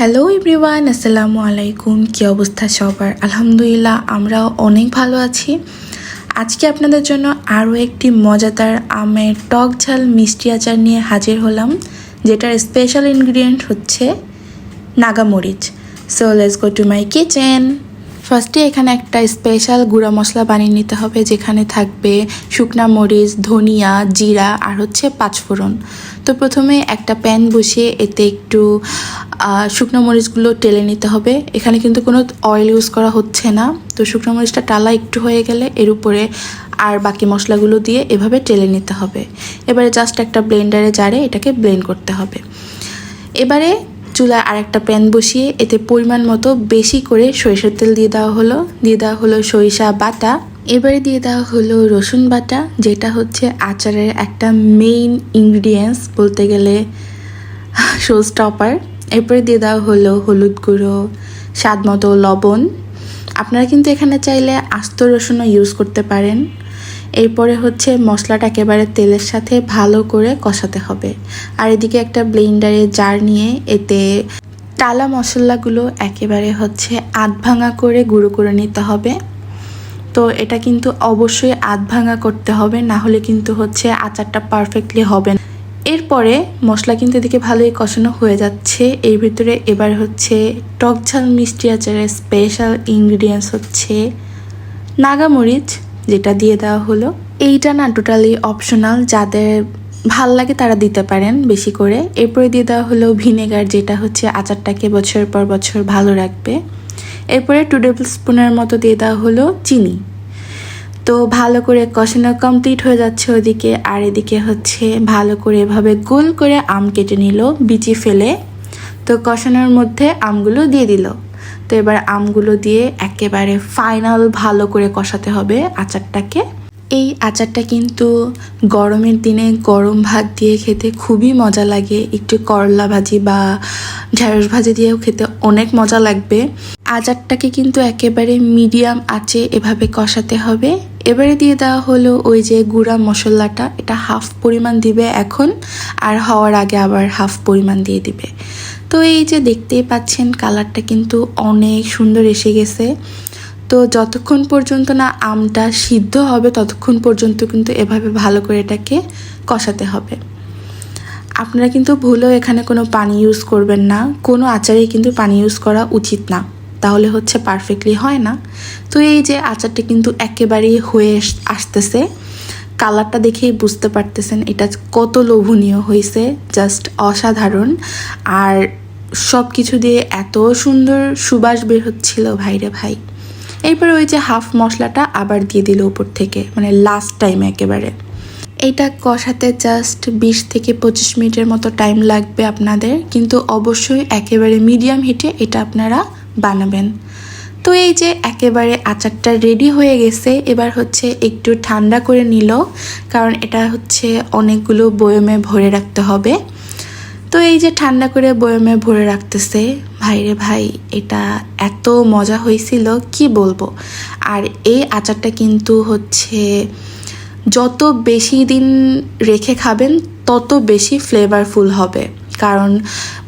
Hello everyone আসসালামু আলাইকুম কী অবস্থা সবার? আলহামদুলিল্লাহ আমরা অনেক ভালো আছি। আজকে আপনাদের জন্য আরও একটি মজাদার আমের টক ঝাল মিষ্টি আচার নিয়ে হাজির হলাম, যেটার স্পেশাল ইনগ্রিডিয়েন্ট হচ্ছে নাগামরিচ so let's go to my kitchen ফার্স্টে এখানে একটা স্পেশাল গুঁড়া মশলা বানিয়ে নিতে হবে, যেখানে থাকবে শুকনা মরিচ, ধনিয়া, জিরা আর হচ্ছে পাঁচফোড়ন। তো প্রথমে একটা প্যান বসিয়ে এতে একটু শুকনো মরিচগুলো টেলে নিতে হবে। এখানে কিন্তু কোনো অয়েল ইউজ করা হচ্ছে না। তো শুকনো মরিচটা টালা একটু হয়ে গেলে এর উপরে আর বাকি মশলাগুলো দিয়ে এভাবে টেলে নিতে হবে। এবারে জাস্ট একটা ব্লেন্ডারে জারে এটাকে ব্লেন্ড করতে হবে। এবারে চুলায় আরেকটা প্যান বসিয়ে এতে পরিমাণ মতো বেশি করে সরিষার তেল দিয়ে দেওয়া হলো। দিয়ে দেওয়া হলো সরিষা বাটা। এবারে দিয়ে দেওয়া হলো রসুন বাটা, যেটা হচ্ছে আচারের একটা মেইন ইনগ্রিডিয়েন্টস বলতে গেলে শো স্টপার এরপরে দিয়ে দেওয়া হলো হলুদ গুঁড়ো, স্বাদ মতো লবণ। আপনারা কিন্তু এখানে চাইলে আস্ত রসুনও ইউজ করতে পারেন। এরপরে হচ্ছে মশলাটা একেবারে তেলের সাথে ভালো করে কষাতে হবে। আর এদিকে একটা ব্লেন্ডারে জার নিয়ে এতে টালা মশলাগুলো একেবারে হচ্ছে আধ ভাঙা করে গুঁড়ো করে নিতে হবে। তো এটা কিন্তু অবশ্যই আধ ভাঙা করতে হবে, না হলে কিন্তু হচ্ছে আচারটা পারফেক্টলি হবে না। এরপরে মশলা কিন্তু এদিকে ভালোই কষানো হয়ে যাচ্ছে। এর ভিতরে এবার হচ্ছে টক ঝাল মিষ্টি আচারের স্পেশাল ইনগ্রিডিয়েন্টস হচ্ছে নাগামরিচ যেটা দিয়ে দেওয়া হলো। এইটা না টোটালি অপশনাল যাদের ভালো লাগে তারা দিতে পারেন বেশি করে। এরপরে দিয়ে দেওয়া হলো ভিনেগার যেটা হচ্ছে আচারটাকে বছর পর বছর ভালো রাখবে। এরপরে টু টেবিল স্পুনের মতো দিয়ে দেওয়া হলো চিনি। তো ভালো করে কষানো কমপ্লিট হয়ে যাচ্ছে ওদিকে আর এদিকে হচ্ছে ভালো করে এভাবে গোল করে আম কেটে নিল, বিচি ফেলে। তো কষানোর মধ্যে আমগুলো দিয়ে দিল। তো এবার আমগুলো দিয়ে একেবারে ফাইনাল ভালো করে কষাতে হবে আচারটাকে। এই আচারটা কিন্তু গরমের দিনে গরম ভাত দিয়ে খেতে খুবই মজা লাগে। একটু করলা ভাজি বা ঢেঁড়স ভাজি দিয়েও খেতে অনেক মজা লাগবে। আচারটাকে কিন্তু একেবারে মিডিয়াম আঁচে এভাবে কষাতে হবে। এবারে দিয়ে দেওয়া হলো ওই যে গুঁড়া মশলাটা। এটা হাফ পরিমাণ দিবে এখন, আর হওয়ার আগে আবার হাফ পরিমাণ দিয়ে দিবে। তো এই যে দেখতেই পাচ্ছেন কালারটা কিন্তু অনেক সুন্দর এসে গেছে। তো যতক্ষণ পর্যন্ত না আমটা সিদ্ধ হবে, ততক্ষণ পর্যন্ত কিন্তু এভাবে ভালো করে এটাকে কষাতে হবে। আপনারা কিন্তু ভুলেও এখানে কোনো পানি ইউজ করবেন না। কোনো আচারেই কিন্তু পানি ইউজ করা উচিত না। তাহলে হচ্ছে পারফেক্টলি হয় না। তো এই যে আচারটা কিন্তু একেবারেই হয়ে আসতেছে। কালারটা দেখেই বুঝতে পারতেছেন এটা কত লোভনীয় হয়েছে জাস্ট অসাধারণ। আর সব কিছু দিয়ে এত সুন্দর সুবাস বের হচ্ছিল ভাইরে ভাই। এরপর ওই যে হাফ মশলাটা আবার দিয়ে দিল উপর থেকে মানে লাস্ট টাইম একেবারে। এটা কষাতে জাস্ট বিশ থেকে পঁচিশ মিনিটের মতো টাইম লাগবে আপনাদের, কিন্তু অবশ্যই একেবারে মিডিয়াম হিটে এটা আপনারা বানাবেন। তো এই যে একেবারে আচারটা রেডি হয়ে গেছে, এবার হচ্ছে একটু ঠান্ডা করে নিল, কারণ এটা হচ্ছে অনেকগুলো বয়মে ভরে রাখতে হবে। তো এই যে ঠান্ডা করে বয়মে ভরে রাখতেছে, ভাইরে ভাই, এটা এত মজা হয়েছিল কি বলব? আর এই আচারটা কিন্তু হচ্ছে যত বেশি দিন রেখে খাবেন, তত বেশি ফ্লেভারফুল হবে। কারণ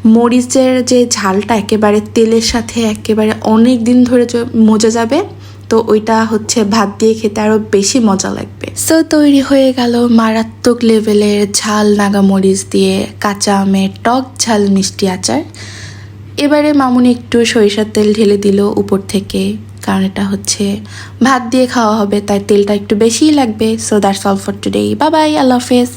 মরিচের যে ঝালটা একেবারে তেলের সাথে একেবারে অনেক দিন ধরে মজে যাবে তো ওইটা হচ্ছে ভাত দিয়ে খেতে আরও বেশি মজা লাগবে। সো তৈরি হয়ে গেল মারাত্মক লেভেলের ঝাল নাগা মরিচ দিয়ে কাঁচা আমের টক ঝাল মিষ্টি আচার। এবারে মামুনি একটু সরিষার তেল ঢেলে দিল উপর থেকে, কারণ এটা হচ্ছে ভাত দিয়ে খাওয়া হবে, তাই তেলটা একটু বেশিই লাগবে। So that's all for today bye bye আল্লাহ হাফেজ।